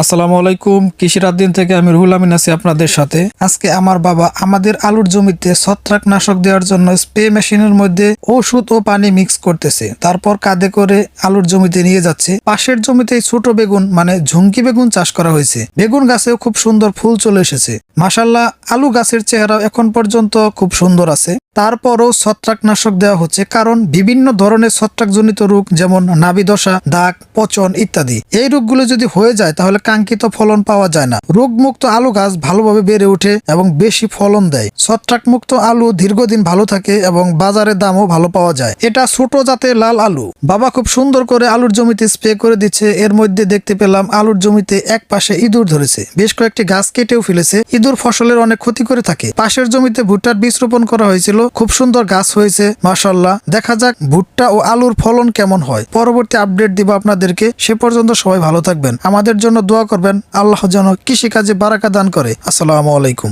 আসসালামু আলাইকুম কৃষির দিন থেকে আমি রুহুল আমিন আছি আপনাদের সাথে। আজকে আমার বাবা আমাদের আলুর জমিতে ছত্রাকনাশক দেওয়ার জন্য স্প্রে মেশিনের মধ্যে ওষুধ ও পানি মিক্স করতেছে। তারপর কাঁধে করে আলুর জমিতে নিয়ে যাচ্ছে। পাশের জমিতে ছোট বেগুন মানে ঝুঙ্কি বেগুন চাষ করা হয়েছে। বেগুন গাছেও খুব সুন্দর ফুল চলে এসেছে। মাসাল্লাহ আলু গাছের চেহারা এখন পর্যন্ত খুব সুন্দর আছে। তারপরও ছত্রাকনাশক দেওয়া হচ্ছে কারণ বিভিন্ন ধরনের ছত্রাকজনিত রোগ যেমন নাবিদশা দাগ, পচন ইত্যাদি। এই রোগগুলো যদি হয়ে যায় তাহলে কাঙ্ক্ষিত ফলন পাওয়া যায় না। রোগমুক্ত আলু গাছ ভালোভাবে বেড়ে ওঠে এবং বেশি ফলন দেয়। ছত্রাকমুক্ত আলু দীর্ঘদিন ভালো থাকে এবং বাজারে দামও ভালো পাওয়া যায়। এটা ছোট জাতের লাল আলু। বাবা খুব সুন্দর করে আলুর জমিতে স্প্রে করে দিচ্ছে। এর মধ্যে দেখতে পেলাম আলুর জমিতে এক পাশে ইঁদুর ধরেছে। বেশ কয়েকটি গাছ কেটেও ফেলেছে। ইঁদুর ফসলের অনেক ক্ষতি করে থাকে। পাশের জমিতে ভুট্টার বীজ রোপণ করা হয়েছিল। খুব সুন্দর গাছ হয়েছে মাসাল্লাহ দেখা যাক ভুট্টা ও আলুর ফলন কেমন হয়। পরবর্তী আপডেট দিব আপনাদেরকে। সে পর্যন্ত সবাই ভালো থাকবেন। আমাদের জন্য দোয়া করবেন। আল্লাহ যেন কৃষিকাজে বারাকা দান করে। আসসালামু আলাইকুম।